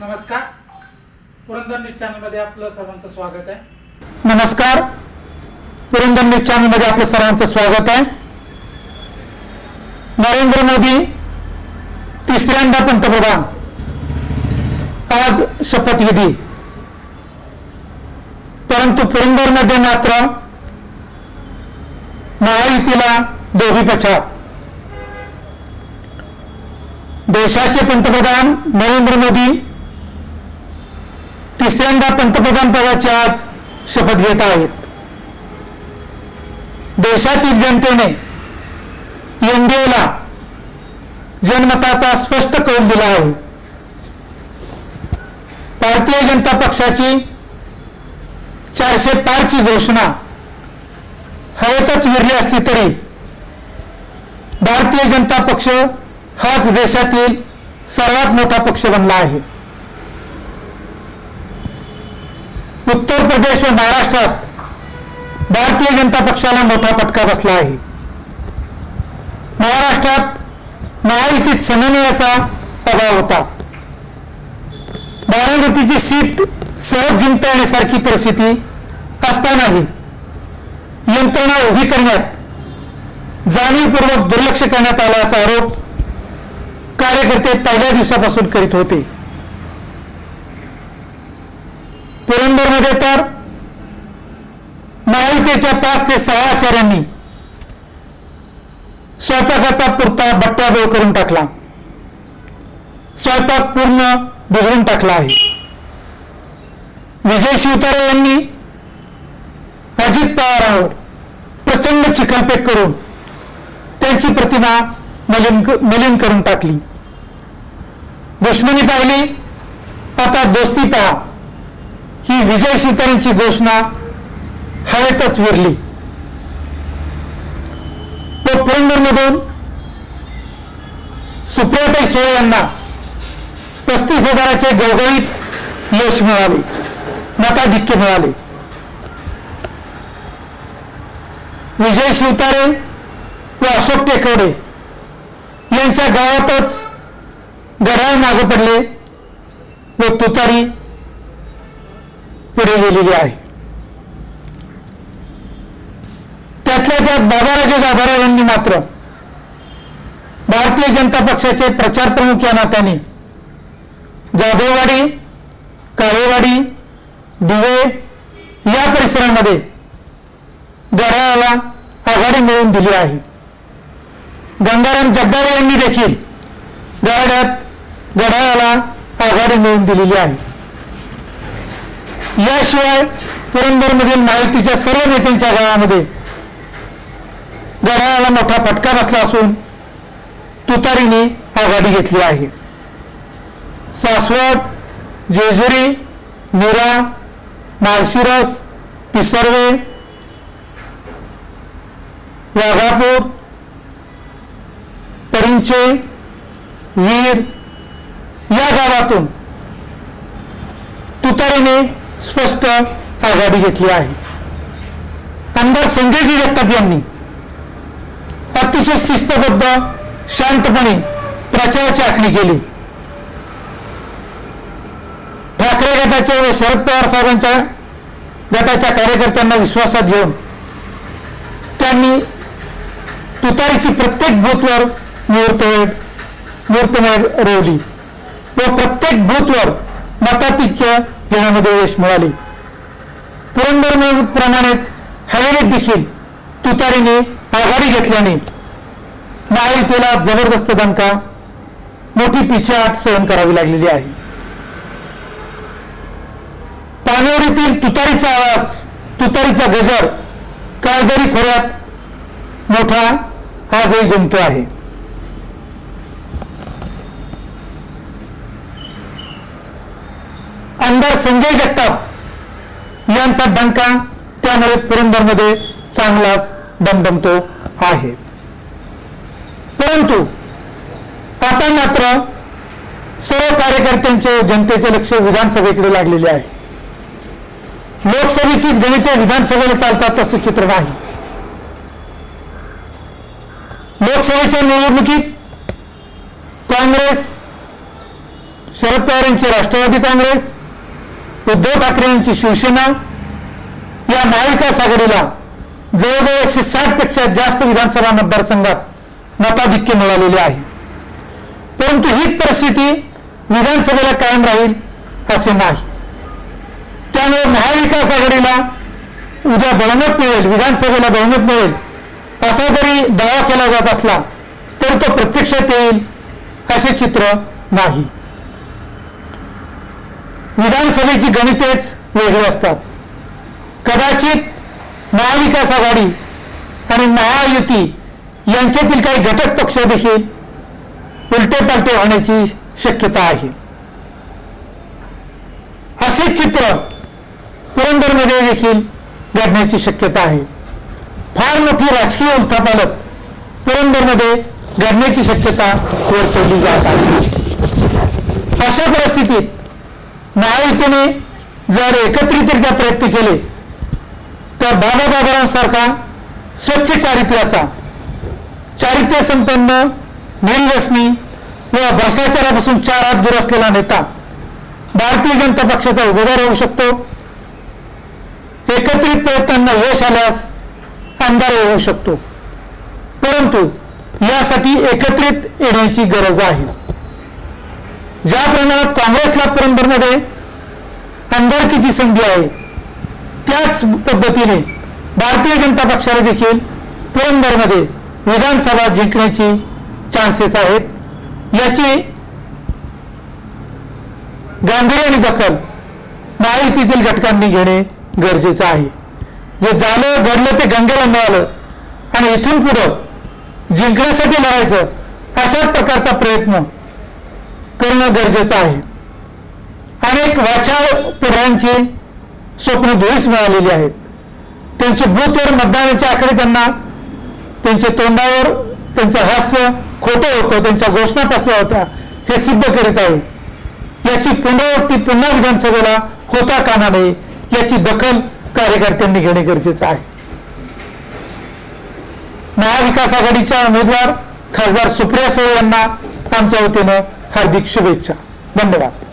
नमस्कार. पुरंदर न्यूज चॅनलमध्ये आपलं सर्वांचं स्वागत आहे. नमस्कार. पुरंदर न्यूज चॅनलमध्ये आपलं सर्वांचं स्वागत आहे. नरेंद्र मोदी तिसऱ्यांदा पंतप्रधान. आज शपथविधी परंतु पुरंदरमध्ये मात्र महायुतीला दोघी पछाड. देशाचे पंतप्रधान नरेंद्र मोदी तिसऱ्यांदा पंतप्रधान पदाची आज शपथ घेत आहेत. देशातील जनतेने एनडीएला जनमताचा स्पष्ट कौल दिला आहे. भारतीय जनता पक्षाची चारशे पारची घोषणा हवेतच विरली असली तरी भारतीय जनता पक्ष हाच देशातील सर्वात मोठा पक्ष बनला आहे. उत्तर प्रदेश व महाराष्ट्रात भारतीय जनता पक्षाला मोठा फटका बसला आहे. महाराष्ट्रात महायुतीत समन्वयाचा अभाव होता. बारामतीची सीट सहज जिंकता येण्यासारखी परिस्थिती असतानाही यंत्रणा उभी करण्यात जाणीवपूर्वक दुर्लक्ष करण्यात आल्याचा आरोप कार्यकर्ते पहिल्या दिवसापासून करीत होते. पुरंदरमध्ये तर महायुतीच्या पाच ते सहा आचार्यांनी स्वयंपाकाचा पुरता बट्ट्याबोळ करून टाकला. स्वयंपाक पूर्ण बिघडून टाकला आहे. विजय शिवतारे यांनी अजित पवारांवर प्रचंड चिखलपेक करून त्यांची प्रतिमा मलिन मलिन करून टाकली. दुश्मनी पाहिली. आता दोस्ती पहा. ही विजय शिवतारेंची घोषणा हवेतच विरली व पुरंदरमधून सुप्रियाताई सोळे यांना पस्तीस हजाराचे गवगवीत यश मिळाले मताधिक्य मिळाले. विजय शिवतारे व अशोक टेकवडे यांच्या गावातच गढाळ मागे पडले व तुतारी पुढे गेलेली आहे. त्यातल्या त्यात बाबाराजे जाधवराव यांनी मात्र. भारतीय जनता पक्षाचे प्रचार प्रमुख या नात्याने. जाधववाडी काळेवाडी दिवे या परिसरामध्ये गडाळाला आघाडी मिळवून दिली आहे. गंगाराम जगदाळे यांनी देखील गडाड्यात गडाळाला आघाडी मिळवून दिलेली आहे. याशिवाय पुरंदरमधील माहितीच्या सर्व नेत्यांच्या गावामध्ये गडाळाला मोठा फटका बसला असून तुतारीने आघाडी घेतली आहे. सासवड जेजुरी निरा माळशिरस पिसर्वे वाघापूर परिंचे वीर या गावातून तुतारीने स्पष्ट आघाडी घेतली आहे. आमदार संजयजी जगताप यांनी अतिशय शिस्तबद्ध शांतपणे प्रचाराची आखणी केली. ठाकरे गटाचे व शरद पवार साहेबांच्या गटाच्या कार्यकर्त्यांना विश्वासात घेऊन त्यांनी तुतारीची प्रत्येक बूथवर मुहूर्तमेढ मुहूर्तमेढ रोवली व प्रत्येक बूथवर मताधिक्य घेण्यामध्ये यश मिळाले. पुरंदर प्रमाणेच हवेलीत देखील तुतारीने आघाडी घेतल्याने महायुतीला जबरदस्त दणका मोठी पिछाट सहन करावी लागलेली आहे. पानवडीतील तुतारीचा आवाज तुतारीचा गजर काळदरी खोऱ्यात मोठा आजही गुंत आहे आमदार संजय जगताप यांचा डंका त्यामुळे पुरंदरमध्ये चांगलाच दमदमतो आहे. परंतु आता मात्र सर्व कार्यकर्त्यांचे जनतेचे लक्ष विधानसभेकडे लागलेले आहे. लोकसभेचीच गणिते विधानसभेला चालतात तसं चित्र नाही. लोकसभेच्या निवडणुकीत काँग्रेस शरद पवार यांची राष्ट्रवादी काँग्रेस उद्धव ठाकरे यांची शिवसेना या महाविकास आघाडीला जवळजवळ एकशे साठपेक्षा जास्त विधानसभा मतदारसंघात मताधिक्य मिळालेले आहे. परंतु हीच परिस्थिती विधानसभेला कायम राहील असे नाही. त्यामुळे महाविकास आघाडीला उद्या बहुमत मिळेल विधानसभेला बहुमत मिळेल असा जरी दावा केला जात असला तर तो प्रत्यक्षात येईल असे चित्र नाही. विधानसभेची गणितेच वेगळी असतात. कदाचित महाविकास आघाडी आणि महायुती यांच्यातील काही घटक पक्ष देखील उलटे पालटे होण्याची शक्यता आहे. असे चित्र पुरंदरमध्ये देखील घडण्याची शक्यता आहे. फार मोठी राजकीय उलथापालक पुरंदरमध्ये घडण्याची शक्यता वर्तवली जात आहे. अशा परिस्थितीत महायुतीने जर एकत्रितरित्या प्रयत्न केले तर बाबादादांसारखा स्वच्छ चारित्र्याचा चारित्र्य संपन्न निर्व्यसनी व भ्रष्टाचारापासून चार हात दूर असलेला नेता भारतीय जनता पक्षाचा उमेदवार होऊ शकतो. एकत्रित प्रयत्नांना यश आल्यास आमदार होऊ शकतो. परंतु यासाठी एकत्रित येण्याची गरज आहे. ज्या प्रमाणात काँग्रेसला परंपरेमध्ये आमदारकीची संधी आहे त्याच पद्धतीने भारतीय जनता पक्षाला देखील पुरंदरमध्ये विधानसभा जिंकण्याची चान्सेस आहेत. याची गांभीर्याने दखल महायुतीतील घटकांनी घेणे गरजेचं आहे. जे झालं घडलं ते गंगेला मिळालं आणि इथून पुढं जिंकण्यासाठी लढायचं अशाच प्रकारचा प्रयत्न करणं गरजेचं आहे. अनेक वाचाळ पिढ्यांचे स्वप्न धुळीस मिळालेली आहेत. त्यांचे बूथवर मतदानाचे आकडे त्यांना त्यांच्या तोंडावर त्यांचं हास्य खोटं होतं त्यांच्या घोषणा पसल्या होत्या हे सिद्ध करीत आहे. याची पुनरावृत्ती पुन्हा विधानसभेला होता कामा नये याची दखल कार्यकर्त्यांनी घेणे गरजेचं आहे. महाविकास आघाडीच्या उमेदवार खासदार सुप्रिया सुळे यांना आमच्या वतीनं हार्दिक शुभेच्छा. धन्यवाद.